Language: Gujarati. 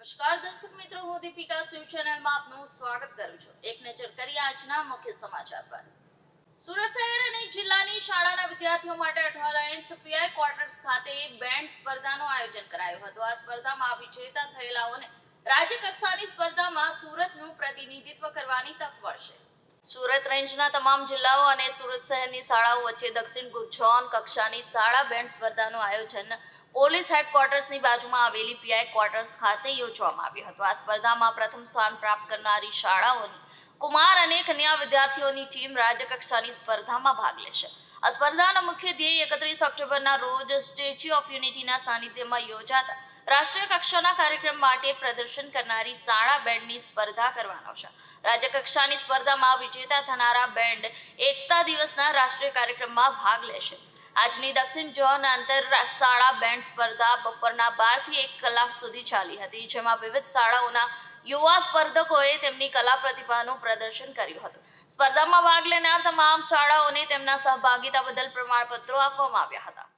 નમસ્કાર દર્શક મિત્રો, હું દીપિકા શિવ ચેનલમાં આપનું સ્વાગત કરું છું. એક નજર કરીએ આજના મુખ્ય સમાચાર પર. સુરત શહેર અને જિલ્લાની શાળાના વિદ્યાર્થીઓ માટે અઠવાલાયન્સ પીઆઈ ક્વાર્ટર્સ ખાતે બેન્ડ સ્પર્ધાનું આયોજન કરાયું હતું. આ સ્પર્ધામાં વિજેતા થયેલાઓને રાજ્ય કક્ષાની સ્પર્ધામાં સુરતનું પ્રતિનિધિત્વ કરવાની તક મળશે. સુરત રેન્જના તમામ જિલ્લાઓ અને સુરત શહેરની શાળાઓ વચ્ચે દક્ષિણ ગુજોન કક્ષાની શાળા બેન્ડ સ્પર્ધાનું આયોજન પોલીસ હેડક્વાર્ટર્સની બાજુમાં આવેલી પીઆઈ ક્વાર્ટર્સ ખાતે યોજવામાં આવ્યું હતું. આ સ્પર્ધામાં પ્રથમ સ્થાન પ્રાપ્ત કરનારી શાળાઓની કુમાર અને કન્યા વિદ્યાર્થીઓની ટીમ રાજ્યકક્ષાની સ્પર્ધામાં ભાગ લેશે. આ સ્પર્ધાના મુખ્ય ધ્યેય એકત્રીસ ઓક્ટોબરના રોજ સ્ટેચ્યુ ઓફ યુનિટીના સાનિધ્યમાં યોજાતા રાષ્ટ્રીય કક્ષાના કાર્યક્રમ માટે પ્રદર્શન કરનારી શાળા બેન્ડની સ્પર્ધા કરવાનો છે રાજ્ય કક્ષાની સ્પર્ધામાં વિજેતા થનારા બેન્ડ એકતા દિવસના રાષ્ટ્રીય કાર્યક્રમમાં ભાગ લેશે. આજની દક્ષિણ ઝોન આંતર શાળા બેન્ડ સ્પર્ધા બપોરના બારથી એક કલાક સુધી ચાલી હતી, જેમાં વિવિધ શાળાઓના યુવા સ્પર્ધકોએ તેમની કલા પ્રતિભાનું પ્રદર્શન કર્યું હતું. સ્પર્ધામાં ભાગ લેનાર તમામ શાળાઓને તેમના સહભાગિતા બદલ પ્રમાણપત્રો આપવામાં આવ્યા હતા.